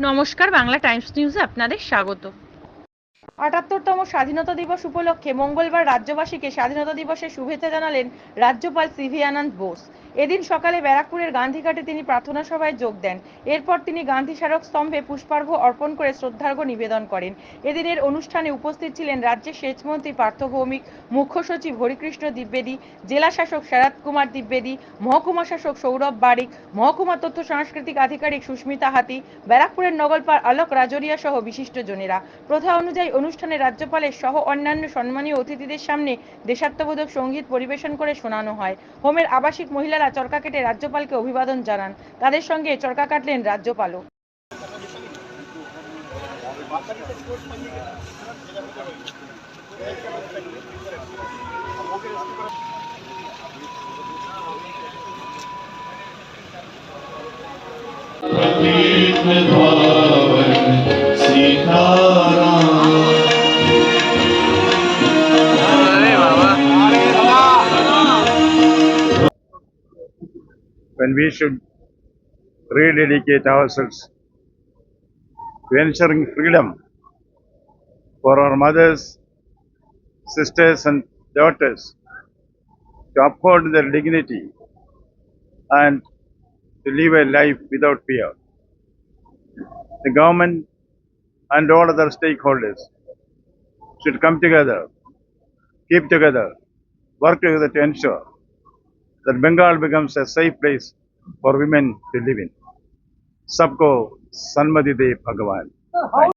নমস্কার, বাংলা টাইমস নিউজে আপনাদের স্বাগত। আটাত্তরতম স্বাধীনতা দিবস উপলক্ষে মঙ্গলবার রাজ্যবাসীকে স্বাধীনতা দিবসের শুভেচ্ছা জানালেন রাজ্যপাল সিভি আনন্দ বোস। এদিন সকালে ব্যারাকপুরের গান্ধীঘাটে তিনি প্রার্থনা সভায় যোগ দেন। এরপর তিনি গান্ধী স্মারক স্তম্ভে পুষ্পার্ঘ অর্পণ করে শ্রদ্ধার্ঘ নিবেদন করেন। এদিনের অনুষ্ঠানে উপস্থিত ছিলেন রাজ্যের সেচমন্ত্রী, পার্থ ভৌমিক, মুখ্য সচিব হরিকৃষ্ণ দ্বিবেদী, জেলা শাসক শরৎ কুমার দ্বিবেদী, মহকুমা শাসক সৌরভ বারিক, মহকুমা তথ্য সাংস্কৃতিক আধিকারিক সুস্মিতা হাতি, ব্যারাকপুরের নগরপাল আলোক রাজরিয়া সহ বিশিষ্ট বিশিষ্টজনেরা। প্রথা অনুযায়ী অনুষ্ঠানে রাজ্যপালের সহ অন্যান্য সম্মানীয় অতিথিদের সামনে দেশাত্মবোধক সংগীত পরিবেশন করে শোনানো হয়। হোমের আবাসিক মহিলারা চরকা কেটে রাজ্যপালকে অভিবাদন জানান। তাদের সঙ্গে চরকা কাটলেন রাজ্যপালও। When we should rededicate ourselves to ensuring freedom for our mothers, sisters, and daughters to uphold their dignity and to live a life without fear. The government and all other stakeholders should come together, keep together, work together to ensure that Bengal becomes a safe place for women to live in. Sabko Sanmadi De Bhagavan.